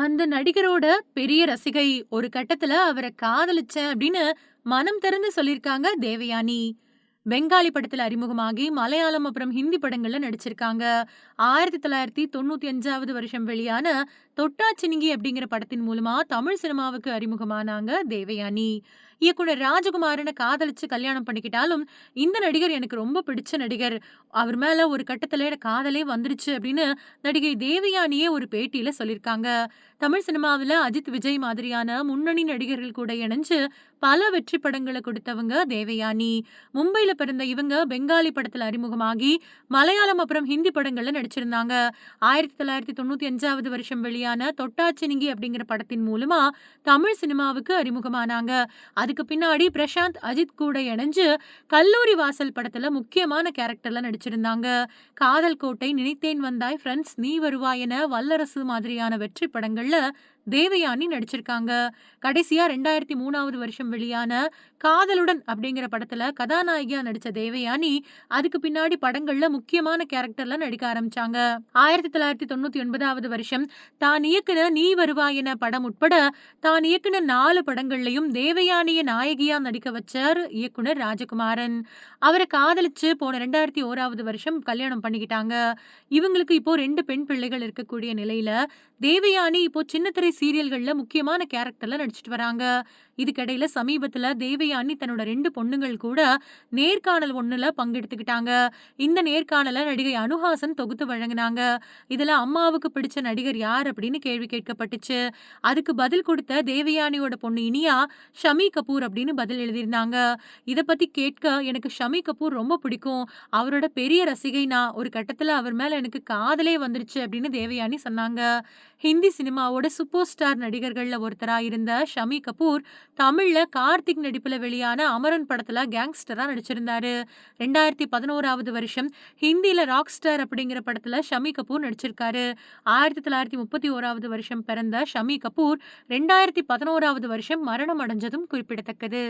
அந்த நடிகரோட பெரிய ரசிகை. ஒரு கட்டத்துல அவர காதலிச்ச அப்படின்னு மனம் திறந்து சொல்லியிருக்காங்க தேவயானி. பெங்காலி படத்துல அறிமுகமாகி, மலையாளம் அப்புறம் ஹிந்தி படங்கள்ல நடிச்சிருக்காங்க. 1995வது வருஷம் வெளியான தொட்டா அப்படிங்கிற படத்தின் மூலமா தமிழ் சினிமாவுக்கு அறிமுகமானாங்க தேவயானி. இயக்குனர் ராஜகுமாரனை காதலிச்சு கல்யாணம் பண்ணிக்கிட்டாலும், இந்த நடிகர் எனக்கு ரொம்ப பிடிச்ச நடிகர். அவர் மேல ஒரு கட்டத்துல எனக்கு காதலே வந்துருச்சு அப்படின்னு நடிகை தேவயானியே ஒரு பேட்டியில சொல்லியிருக்காங்க. தமிழ் சினிமாவுல அஜித், விஜய் மாதிரியான முன்னணி நடிகர்கள் கூட இணைஞ்சு பல வெற்றி படங்களை கொடுத்தவங்க தேவயானி. மும்பையில் மும்பைல பிறந்த இவங்க பெங்காலி படத்துல அறிமுகமாகி, மலையாளம் அப்புறம் ஹிந்தி படங்கள்ல நடிச்சிருந்தாங்க. 1995வது வருஷம் வெளியான தொட்டாச்சினிங்கி அப்படிங்கிற படத்தின் மூலமா தமிழ் சினிமாவுக்கு அறிமுகமானாங்க. அதுக்கு பின்னாடி பிரசாந்த், அஜித் கூட இணைஞ்சு கல்லூரி வாசல் படத்துல முக்கியமான கேரக்டர்ல நடிச்சிருந்தாங்க. காதல் கோட்டை, நினைத்தேன் வந்தாய், ஃப்ரெண்ட்ஸ் நீ வருவாய் என வல்லரசு மாதிரியான வெற்றி படங்கள்ல தேவயானி நடிச்சிருக்காங்க. கடைசியா 2003வது வருஷம் வெளியான காதலுடன் அப்படிங்கிற படத்துல கதாநாயகியா நடிச்ச தேவயானி, அதுக்கு பின்னாடி படங்கள்ல முக்கியமான கேரக்டர்ல நடிக்க ஆரம்பிச்சாங்க. 1999வது வருஷம் தான் இயக்குன நீ வருவாய் என படம் உட்பட தான் இயக்குன நாலு படங்கள்லயும் தேவயானிய நாயகியா நடிக்க வச்சார் இயக்குனர் ராஜகுமாரன். அவரை காதலிச்சு போன 2001வது வருஷம் கல்யாணம் பண்ணிக்கிட்டாங்க. இவங்களுக்கு இப்போ ரெண்டு பெண் பிள்ளைகள் இருக்கக்கூடிய நிலையில, தேவயானி இப்போ சின்ன சின்னத்திரை சீரியல்களில் முக்கியமான கேரக்டர்ல நடிச்சிட்டு வராங்க. இதுக்கிடையில் சமீபத்தில் தேவயானி தன்னோட ரெண்டு பொண்ணுங்கள் கூட நேர்காணல் ஒன்றில் பங்கெடுத்துக்கிட்டாங்க. இந்த நேர்காணலை நடிகை அனுஹாசன் தொகுத்து வழங்கினாங்க இதில் அம்மாவுக்கு பிடிச்ச நடிகர் யார் அப்படின்னு கேள்வி கேட்கப்பட்டுச்சு. அதுக்கு பதில் கொடுத்த தேவயானியோட பொண்ணு இனியா, ஷமி கபூர் அப்படின்னு பதில் எழுதியிருந்தாங்க. இதை பற்றி கேட்க எனக்கு ஷமி கபூர் ரொம்ப பிடிக்கும். அவரோட பெரிய ரசிகை நான். ஒரு கட்டத்தில் அவர் மேலே எனக்கு காதலே வந்துருச்சு அப்படின்னு தேவயானி சொன்னாங்க. ஹிந்தி சினிமாவோட சூப்பர் ஸ்டார் நடிகர்கள்ல ஒருத்தரா இருந்த ஷமி கபூர், தமிழ்ல கார்த்திக் நடிப்புல வெளியான அமரன் படத்துல கேங்ஸ்டரா நடிச்சிருந்தாரு. 2011வது வருஷம் ஹிந்தில ராக் ஸ்டார் அப்படிங்கிற படத்துல ஷமி கபூர் நடிச்சிருக்காரு. 1931வது வருஷம் பிறந்த ஷமி கபூர், 2011வது வருஷம் மரணம் அடைஞ்சதும் குறிப்பிடத்தக்கது.